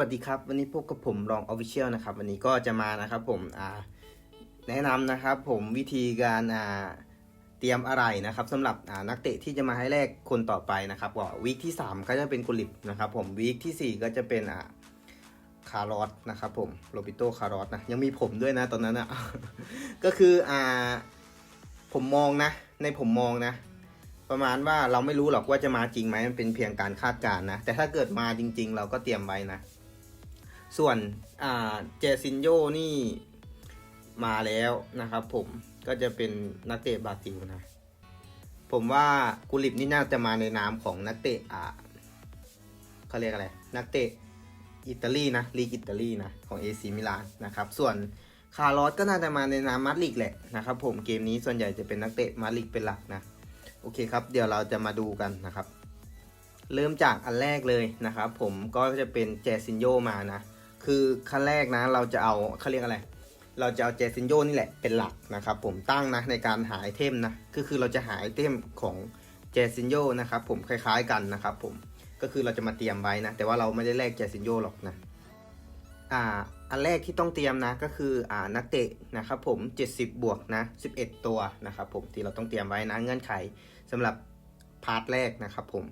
วัสดีครับ วันนี้พบกับผมรองออฟฟิเชียลนะครับ วันนี้ก็จะมานะครับผมแนะนำนะครับผมวิธีการเตรียมอะไรนะครับสำหรับนักเตะที่จะมาให้แรกคนต่อไปนะครับก็วีคที่ 3 ก็จะเป็นกุลิปนะครับ ผมวีคทีสี่ 4 ก็จะเป็นคาร์ลอสนะครับผมโรบิโตคาร์ลอสนะยังมีผมด้วยนะตอนนั้นอะก็คืออ่าผมมองนะ ในผมมองนะประมาณว่าเราไม่รู้หรอกว่าจะมาจริงไหมมันเป็นเพียงการคาดการณ์นะ แต่ถ้าเกิดมาจริง ๆ เราก็เตรียมไว้นะ ส่วนเจซินโยนี่มาแล้วนะครับผมก็จะเป็นนักเตะบราซิลนะ ผมว่ากุลิปนี่น่าจะมาในนามของนักเตะอ่าเขาเรียกอะไร นักเตะอิตาลีนะลีกอิตาลีนะของเอซีมิลานนะครับ ส่วนคาร์ลอสก็น่าจะมาในนามมาดริดแหละนะครับผมเกมนี้ส่วนใหญ่จะเป็นนักเตะมาดริดเป็นหลักนะโอเคครับ เดี๋ยวเราจะมาดูกันนะครับ เริ่มจากอันแรกเลยนะครับ ผมก็จะเป็นเจซินโยมานะ คือขั้นแรกนะ เราจะเอาเขาเรียกอะไร เราจะเอาเจซินโยนี่แหละเป็นหลักนะครับ ผมตั้งนะในการหาไอเทมนะก็คือเราจะหาไอเทมของเจซินโยนะครับผมคล้ายๆกันนะครับผมก็คือเราจะมาเตรียมไว้นะ แต่ว่าเราไม่ได้แลกเจซินโยหรอกนะอ่าอันแรกที่ต้องเตรียมนะก็คืออ่านักเตะนะครับผม 70 บวกนะ 11 ตัวนะครับผมที่เราต้องเตรียมไว้นะเงื่อนไขสำหรับพาร์ทแรกนะครับผม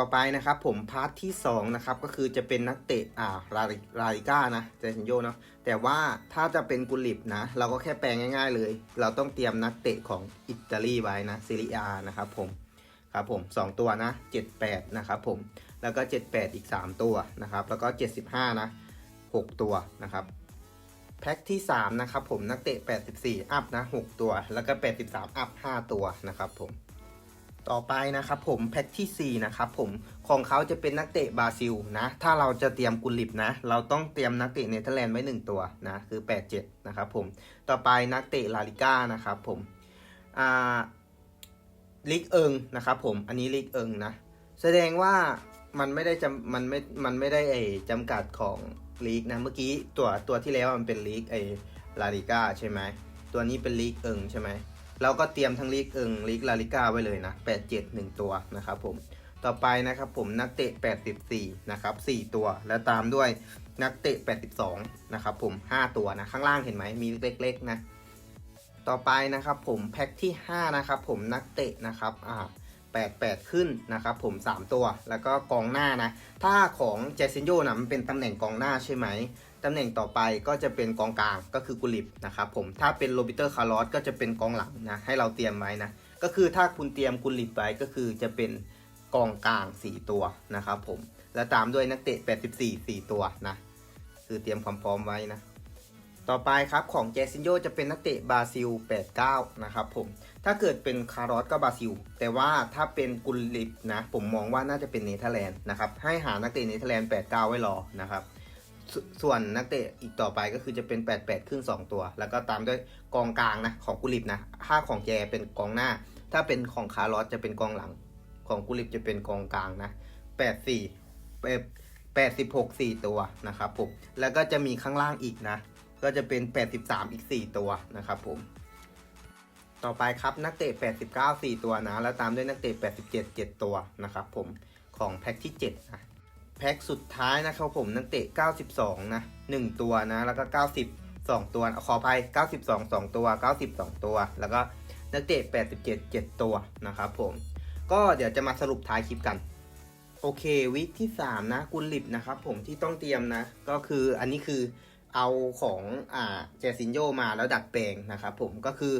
ต่อไปนะครับผมพาร์ทที่2นะครับก็คือจะเป็นนักเตะอ่าลาลาลิก้านะเจสินโยเนาะแต่ว่าถ้าจะเป็นกุลิปนะ เราก็แค่แปลงง่าย ๆ เลย เราต้องเตรียมนักเตะของอิตาลีไว้นะซีเรียนะครับผมครับผม 2 ตัวนะ 78 นะครับผมแล้วก็ 78 อีก 3 ตัวนะครับแล้วก็ 75 นะ 6 ตัวนะครับแพ็คที่ 3 นะครับผมนักเตะ 84 อัพนะ 6 ตัว แล้วก็ 83 อัพ 5 ตัวนะครับผม ต่อไปนะครับผมแพ็คที่4นะครับผมของเขาจะเป็นนักเตะบราซิลนะถ้าเราจะเตรียมกุลิปนะ เราต้องเตรียมนักเตะเนเธอร์แลนด์ไว้ 1 ตัวนะคือ 87 นะครับผมต่อไปนักเตะลาลิก้านะครับผมอ่าลิกเอิงนะครับผมอันนี้ลิกเอิงนะ แสดงว่ามันไม่ได้จำมันไม่มันไม่ได้ไอจำกัดของลีกนะเมื่อกี้ตัวตัวที่แล้วมันเป็นลีกไอลาลิก้าใช่ไหมตัวนี้เป็นลีกเอิงใช่ไหม เราก็เตรียมทั้งลีกเอิงลีกลาลิก้าไว้เลยนะ 87 1 ตัวนะครับผม ต่อไปนะครับผมนักเตะ 84 นะครับ 4 ตัว แล้วตามด้วยนักเตะ 82 นะครับผม 5 ตัวนะ ข้างล่างเห็นไหม มีเล็กๆนะ ต่อไปนะครับผมแพ็คที่ 5 นะครับผมนักเตะนะครับ อ่า88 ขึ้นนะครับผม 3 ตัว แล้วก็กองหน้านะ ถ้าของเจสินโยนะมันเป็นตำแหน่งกองหน้าใช่ไหม ตำแหน่งต่อไปก็จะเป็นกองกลางก็คือกุลิปนะครับผมถ้าเป็นโรบิเตอร์คาร์ลอสก็จะเป็นกองหลังนะให้เราเตรียมไว้นะก็คือถ้าคุณเตรียมกุลิปไว้ก็คือจะเป็นกองกลาง 4 ตัวนะครับผมแล้วตามด้วยนักเตะ 84 4 ตัวนะคือเตรียมความพร้อมไว้นะต่อไปครับของเจสินโยจะเป็นนักเตะบราซิล 89 นะครับผม ถ้าเกิดเป็นคาร์ลอสก็บราซิล แต่ว่าถ้าเป็นกุลลิปนะ ผมมองว่าน่าจะเป็นเนเธอร์แลนด์นะครับ ให้หานักเตะเนเธอร์แลนด์ 89 ไว้รอนะครับ สส่วนนักเตะอีกต่อไปก็คือจะเป็น 88 ขึ้น 2 ตัว แล้วก็ตามด้วยกองกลางนะของกุลิปนะถ้าของแจเป็นกองหน้า ถ้าเป็นของคาร์ลอสจะเป็นกองหลัง ของกุลิปจะเป็นกองกลางนะ 84เอ่อ86 4 ตัวนะครับผม แล้วก็จะมีข้างล่างอีกนะ ก็จะเป็น 83 อีก 4 ตัวนะครับผม ต่อไปครับนักเตะ 89 4 ตัวนะ แล้วตามด้วยนักเตะ 87 7 ตัวนะครับผม ของแพ็คที่7นะ แพ็คสุดท้ายนะครับผมนักเตะ 92 นะ 1 ตัวนะ แล้วก็ 90 2 ตัว ขออภัย 92 2 ตัว 90 2 ตัว แล้วก็นักเตะ 87 7 ตัวนะครับผม ก็เดี๋ยวจะมาสรุปท้ายคลิปกัน โอเค วิกที่ 3 นะ กุลลิปนะครับผมที่ต้องเตรียมนะ ก็คืออันนี้คือเอาของอ่าเจสินโยมาแล้วดัดแปลงนะครับผมก็คือ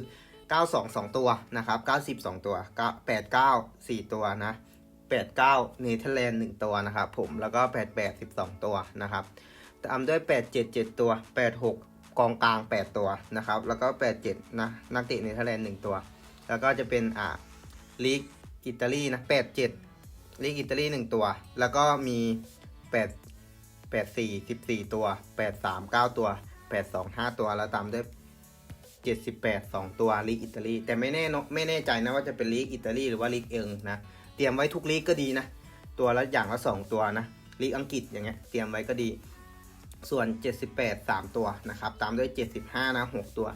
92 2 ตัวนะครับ 90 2 ตัว 89 4 ตัวนะ 89เนเธอร์แลนด์1ตัวนะครับผมแล้วก็ 88 12 ตัวนะครับตามด้วย 87 7 ตัว 86 กองกลาง 8 ตัวนะครับ แล้วก็ 87 นะนักเตะเนเธอร์แลนด์ 1 ตัว แล้วก็จะเป็นอ่าลีกอิตาลีนะ 87ลีกอิตาลีหนึ่งตัว แล้วก็มีแปดแปดสี่สิบสี่ตัวแปดสามเก้าตัวแปดสองห้าตัว แล้วตามด้วยเจ็ดสิบแปดสองตัวลีกอิตาลีแต่ไม่แน่เนอะไม่แน่ใจนะว่าจะเป็นลีกอิตาลีหรือว่าลีกเอิงนะ เตรียมไว้ทุกลีกก็ดีนะ ตัวละอย่างละสองตัวนะลีกอังกฤษอย่างเงี้ยเตรียมไว้ก็ดี ส่วน 78 3 ตัวนะครับ ตามด้วย 75 นะ 6 ตัว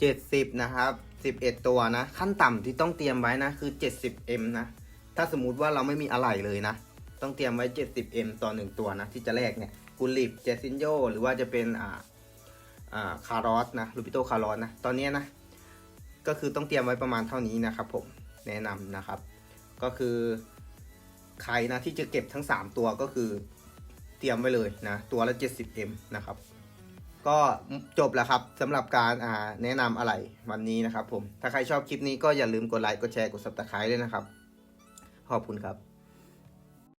70 นะครับ 11 ตัวนะ ขั้นต่ำที่ต้องเตรียมไว้นะคือ 70m นะ ถ้าสมมุติว่าเราไม่มีอะไรเลยนะ ต้องเตรียมไว้ 70m ต่อ 1 ตัวนะ ที่จะแลกเนี่ยกุลิปเจสินโยหรือว่าจะเป็นอ่าอ่าคารอสนะลูปิโตคารอสนะ ตอนนี้นะ ก็คือต้องเตรียมไว้ประมาณเท่านี้นะครับผมแนะนำนะครับ ก็คือใครนะที่จะเก็บทั้ง 3 ตัวก็คือเตรียมไว้เลยนะ ตัวละ 70M นะครับ ก็จบแล้วครับสำหรับการาแนะนำอะไรวันนี้นะครับผม ถ้าใครชอบคลิปนี้ก็อย่าลืมกดไลค์ กดแชร์ กด subscribe ด้วยนะครับ ขอบคุณครับ